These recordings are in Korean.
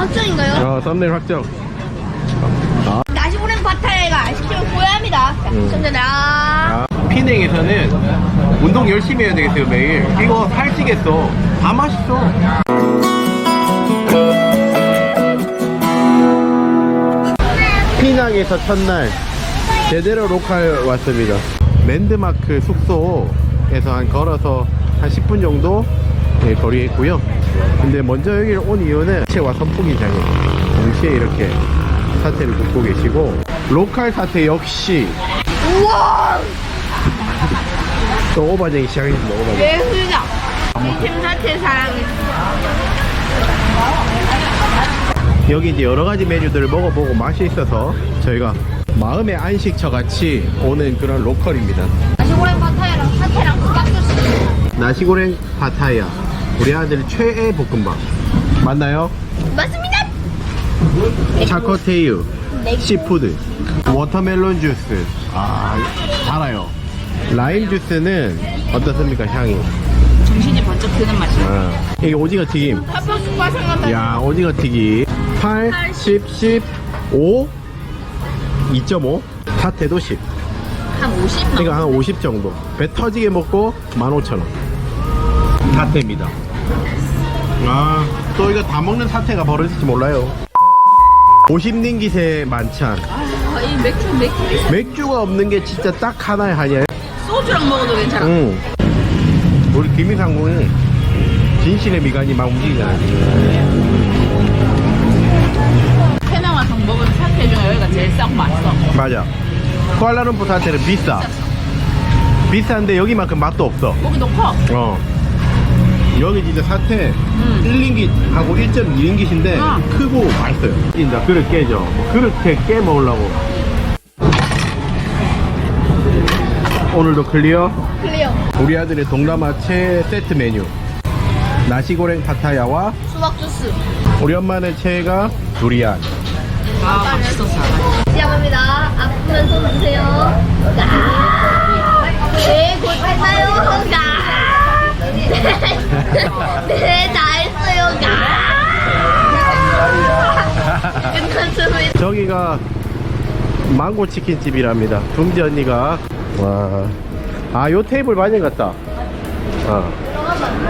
확정인가요? 어, 썸네일 확정. 나시고랭 파타야가 시키면 후회합니다. 자, 음. 시청자들 아. 아, 피냉에서는 운동 열심히 해야 되겠어요, 매일. 이거 살찌겠어. 다 맛있어. 피낭에서 첫날 제대로 로컬 왔습니다. 랜드마크 숙소에서 한 걸어서 한 10분 정도 예, 거리에 있고요. 근데 먼저 여기를 온 이유는 사채와 선풍기장에 동시에 이렇게 사태를 굽고 계시고 로컬 사태 역시 우와! 또 오바쟁이 시작했습니다. 오바쟁이. 예술이다. 팀 자체 사랑해. 여기 이제 여러 가지 메뉴들을 먹어보고 맛이 있어서 저희가 마음의 안식처 같이 오는 그런 로컬입니다. 나시고랭 파타야랑 사태랑 수박 주스. 나시고랭 파타야. 우리 아들 최애 볶음밥. 맞나요? 맞습니다. 차코테유. 네. 시푸드. 워터멜론 주스. 아, 달아요. 라임 주스는 어떻습니까, 향이? 정신이 번쩍 드는 맛이야. 아, 이게 오징어 튀김. 야, 오징어 튀김. 8, 10, 10, 5, 2.5. 사태도 10. 한 50? 그러니까 한 50 정도. 배 터지게 먹고 15,000원. 사태입니다. 아, 또 이거 다 먹는 사태가 벌어질지 몰라요. 50린 기세 만찬. 아, 이 맥주, 맥주. 맥주가 없는 게 진짜 딱 하나의 한이야. 소주랑 먹어도 괜찮아. 응. 우리 김희상궁이 진실의 미간이 막 움직이잖아. 페나와성 먹은 사태 중에 여기가 제일 싹 맛있어. 맞아. 쿠알라룸푸 사태는 비싸. 비싼데 여기만큼 맛도 없어. 고기도 커. 어. 여기 진짜 사태 음. 1링깃하고 1.2링깃인데 어. 크고 맛있어요. 진짜 그릇 깨져. 뭐 그렇게 깨 먹으려고. 오늘도 클리어. 클리어. 우리 아들의 동남아 최 세트 메뉴. 나시고랭 파타야와 수박 주스. 우리 엄마는 최애가 두리안. 아, 맛있었어. 시작합니다. 아프면 손 주세요. 가. 네, 곧 끝나요. 가. 네, 다 했어요. 가. 저기가 망고 치킨집이랍니다. 둥지 언니가 와. 아, 요 테이블 많이 갔다. 아.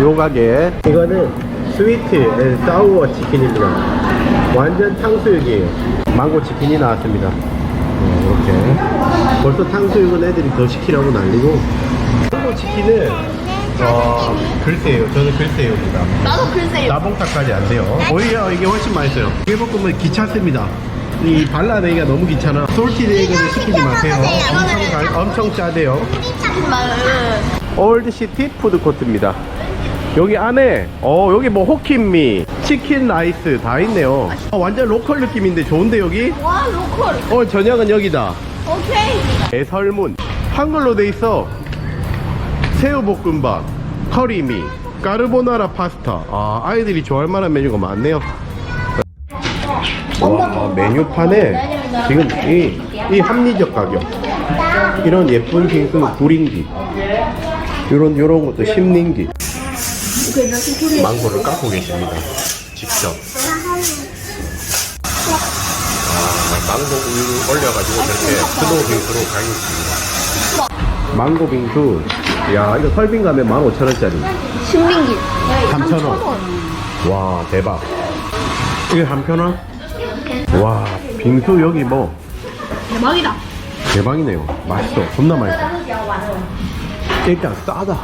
요 가게. 이거는 스위트 앤 사우어 치킨입니다. 완전 탕수육이에요. 망고 치킨이 나왔습니다. 어, 이렇게. 벌써 탕수육은 애들이 더 시키라고 난리고. 망고 치킨은 어, 글쎄요. 저는 글쎄요입니다. 나도 글쎄요. 나봉타까지 안 돼요. 오히려 이게 훨씬 맛있어요. 깨볶음은 귀찮습니다. 이 발라내기가 너무 귀찮아. 솔티드에그는 시키지 마세요. 엄청, 달- 엄청 짜대요. 올드시티 푸드코트입니다. 여기 안에 어 여기 뭐 호킹미, 치킨 라이스 다 있네요. 어, 완전 로컬 느낌인데 좋은데 여기? 와, 로컬. 어 저녁은 여기다. 오케이. 배설문 한글로 돼 있어. 새우볶음밥, 커리미, 까르보나라 파스타. 아 아이들이 좋아할 만한 메뉴가 많네요. 와 메뉴판에 지금 이, 이 합리적 가격. 이런 예쁜 빙수 9링기. 요런 요런 것도 10링기. 망고를 깎고 계십니다. 직접. 아, 망고 우유 올려가지고 저렇게 스노우 빙수로 가겠습니다. 망고 빙수 야 이거 설빙 가면 15,000원짜리. 신민기. 3,000원. 와 대박. 이게 한편원? 와 빙수 여기 뭐. 대박이다. 대박이네요. 맛있어. 존나 맛있어. 일단 싸다.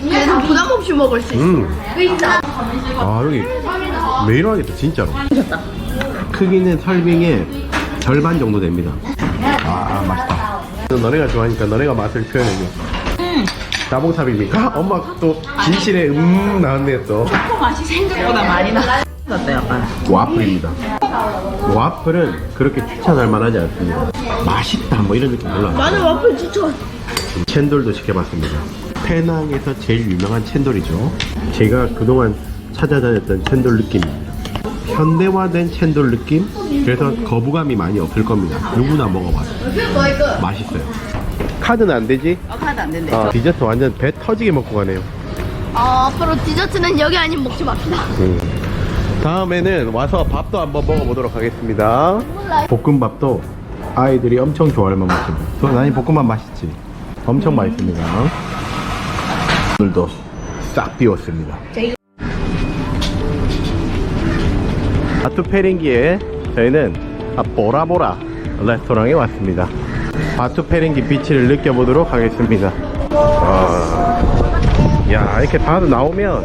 그래서 부담 없이 먹을 수 있어. 음. 의자. 아 여기 매일 와야겠다 진짜로. 크기는 설빙의 절반 정도 됩니다. 아 맛있다 너네가 좋아하니까 너네가 맛을 표현해줘 나봉탑입니까? 엄마 또 진실의 음 나왔네 또 초코 맛이 생각보다 많이 나. 같다, 약간. 와플입니다 와플은 그렇게 추천할 만하지 않습니다 맛있다 뭐 이런 느낌 몰라 나는 와플 추천. 챈돌도 시켜봤습니다. 페낭에서 제일 유명한 챈돌이죠. 제가 그동안 찾아다녔던 챈돌 느낌입니다. 현대화된 챈돌 느낌? 그래서 거부감이 많이 없을 겁니다. 누구나 먹어봐요. 맛있어요. 카드는 안 되지? 어, 카드 안 된대. 아, 디저트 완전 배 터지게 먹고 가네요. 어, 앞으로 디저트는 여기 아니면 먹지 맙시다. 음. 다음에는 와서 밥도 한번 먹어보도록 하겠습니다. 볶음밥도 아이들이 엄청 좋아할. 저 아니 볶음밥 맛있지? 엄청 맛있습니다. 오늘도 싹 비웠습니다. 바투페링기에 저희는 아, 보라보라 레스토랑에 왔습니다. 바투 페링기 비치를 느껴보도록 하겠습니다. 와, 야 이렇게 바로 나오면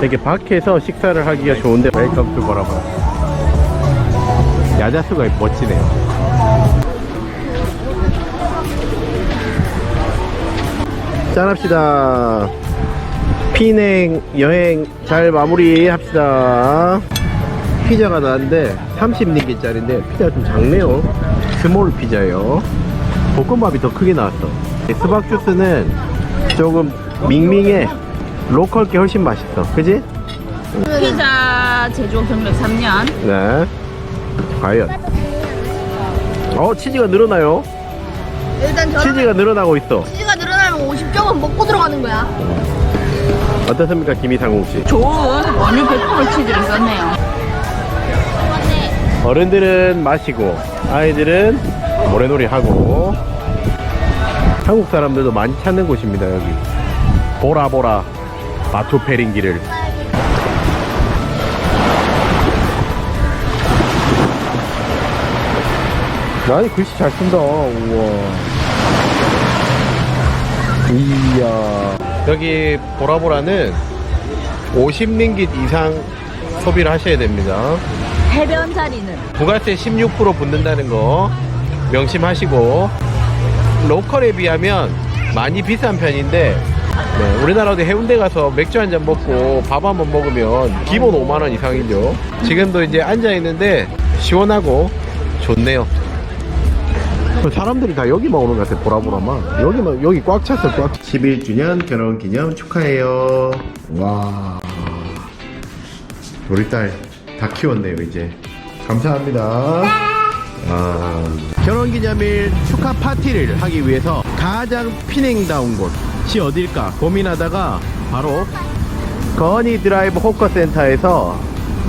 이렇게 밖에서 식사를 하기가 좋은데 웰컴 투 보라보라. 야자수가 멋지네요. 짠합시다. 피냉 여행 잘 마무리합시다. 피자가 나왔는데 30링기짜리인데 피자가 좀 작네요. 스몰 피자예요. 볶음밥이 더 크게 나왔어. 수박 주스는 조금 밍밍해. 로컬 게 훨씬 맛있어. 그지? 피자 제조 경력 3년. 네. 과연. 어, 치즈가 늘어나요. 일단 저는 치즈가 늘어나고 있어. 치즈가 늘어나면 50점은 먹고 들어가는 거야. 어떻습니까, 김이상공 씨? 좋은 원유 100% 치즈를 썼네요. 어른들은 마시고, 아이들은 모래놀이 하고, 한국 사람들도 많이 찾는 곳입니다, 여기. 보라보라, 바투페링기를. 아니, 글씨 잘 쓴다. 우와. 이야. 여기 보라보라는 50링깃 이상 소비를 하셔야 됩니다. 해변 자리는 부가세 16% 붙는다는 거 명심하시고 로컬에 비하면 많이 비싼 편인데 네, 우리나라도 해운대 가서 맥주 한 잔 먹고 밥 한 번 먹으면 기본 5만 원 이상이죠. 지금도 이제 앉아 있는데 시원하고 좋네요. 사람들이 다 여기만 오는 것 같아 보라보라만. 여기만 여기 꽉 찼어 꽉. 11주년 결혼 기념 축하해요. 와. 우리 딸 다 키웠네요 이제 감사합니다 아, 결혼 기념일 축하 파티를 하기 위해서 가장 피냉다운 곳이 어딜까 고민하다가 바로 건이 드라이브 호커 센터에서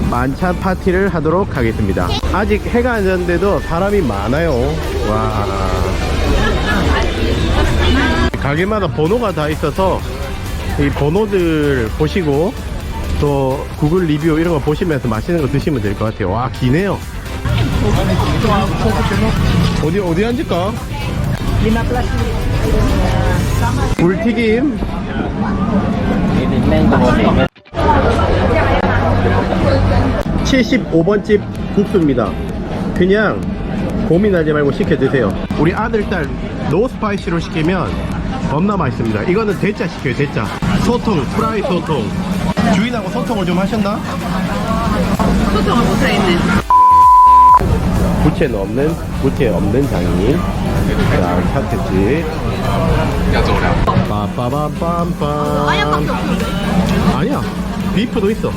만찬 파티를 하도록 하겠습니다. 아직 해가 안 졌는데도 사람이 많아요. 와. 가게마다 번호가 다 있어서 이 번호들 보시고 또 구글 리뷰 이런 거 보시면서 맛있는 거 드시면 될 것 같아요. 와, 기네요. 어디, 어디 앉을까? 불튀김. 75번 집 국수입니다. 그냥 고민하지 말고 시켜 드세요. 우리 아들 딸 노스파이시로 시키면 겁나 맛있습니다. 이거는 대짜 시켜요, 대짜. 소통, 프라이 소통. 주인하고 소통을 좀 하셨나? 소통을 못하겠네. 부채는 없는, 부채 없는 장인. 자, 차트지. 빠빠밤빰빰. 아니야 비프도 있어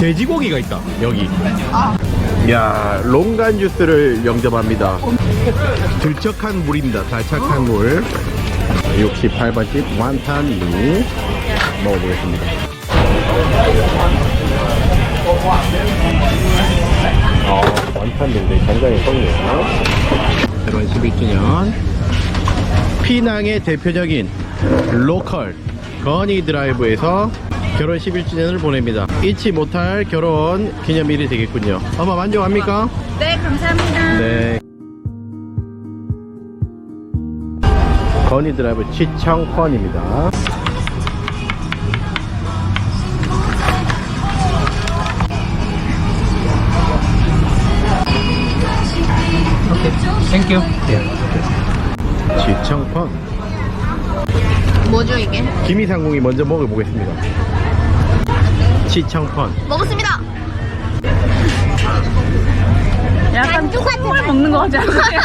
돼지고기가 있다 여기 야 롱간 주스를 영접합니다 들쩍한 물입니다 달착한 물 68번집 완탄미 먹어보겠습니다 어, 완탄미인데 굉장히 썩네요 결혼 11주년 피낭의 대표적인 로컬 건이 드라이브에서 결혼 11주년을 보냅니다. 잊지 못할 결혼 기념일이 되겠군요. 엄마 만족합니까? 네, 감사합니다. 네. 건이 드라이브 치청펀입니다. 땡큐. 치청펀. 뭐죠 이게? 김이상궁이 먼저 먹어보겠습니다. 치청펀. 먹었습니다. 약간 콩을 먹는 거 같지 않으세요?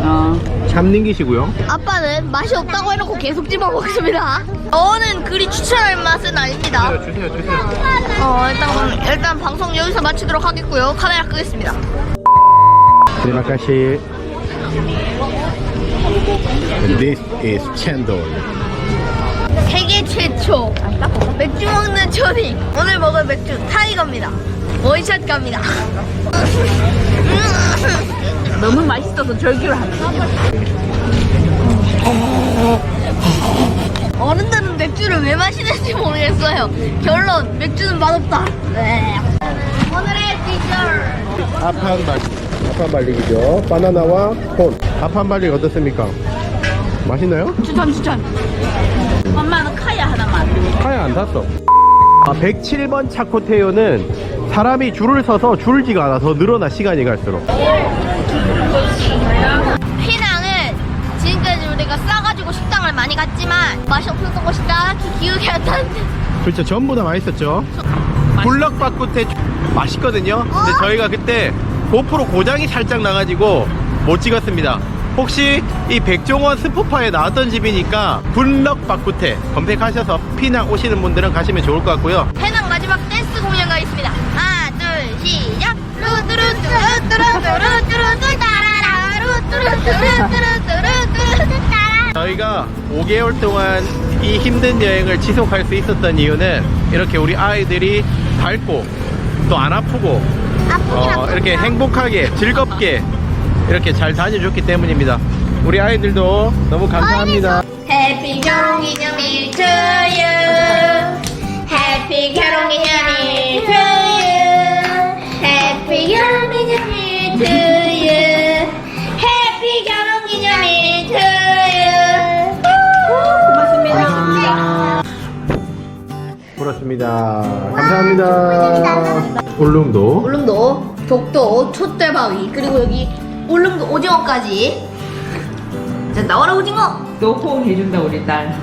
어. 참닝기시고요. 아빠는 맛이 없다고 해놓고 계속 집어 먹습니다. 저는 그리 추천할 맛은 아닙니다. 주세요, 주세요. 어 일단 일단 방송 여기서 마치도록 하겠고요. 카메라 끄겠습니다. Terima kasih. This is cendol. 세계 최초 맥주 먹는 초딩 오늘 먹을 맥주 타이거입니다. 원샷 갑니다. 너무 맛있어서 절규를 한다. 어른들은 맥주를 왜 마시는지 모르겠어요. 결론 맥주는 맛없다. 네. 오늘의 디저트 아판 발 아판 발리기죠. 바나나와 콘. 아판 발리 어떻습니까? 맛있나요? 추천 추천. 엄마는 카야 하나만. 카야 안 샀어. 아, 107번 차코테오는 사람이 줄을 서서 줄지가 않아서 늘어나 시간이 갈수록. 피낭은 지금까지 우리가 싸가지고 식당을 많이 갔지만 맛이 없었던 것이 딱히 기억이 안 나는데 그렇죠. 전부 다 맛있었죠. 굴럭 바꾸테 맛있거든요. 근데 저희가 그때 고프로 고장이 살짝 나가지고 못 찍었습니다. 혹시 이 백종원 스포파에 나왔던 집이니까 굴럭바꾸테 검색하셔서 피낭 오시는 분들은 가시면 좋을 것 같고요. 해낭 마지막 댄스 공연 가겠습니다 하나 둘 시작 루뚜루뚜루뚜루뚜루뚜루뚜루 따라라 루뚜루뚜루뚜루뚜루뚜루 따라 저희가 5개월 동안 이 힘든 여행을 지속할 수 있었던 이유는 이렇게 우리 아이들이 밝고 또 안 아프고 어, 이렇게 행복하게 즐겁게 이렇게 잘 다녀줬기 때문입니다. 우리 아이들도 너무 감사합니다. 해피 결혼 기념일 to you 해피 결혼 기념일 to you 그렇습니다. 감사합니다. 울릉도 울릉도, 독도, 촛대바위 그리고 여기 울릉도 오징어까지 자 나와라 오징어 노포 해준다 우리 딸.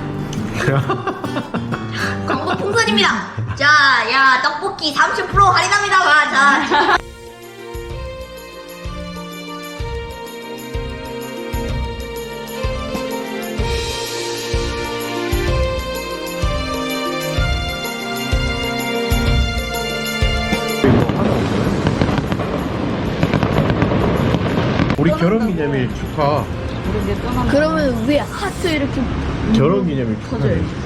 광고 풍선입니다 자 야 떡볶이 30% 할인합니다 와, 자 결혼기념일 축하. 그러면 왜 하트 이렇게 결혼기념일 축하.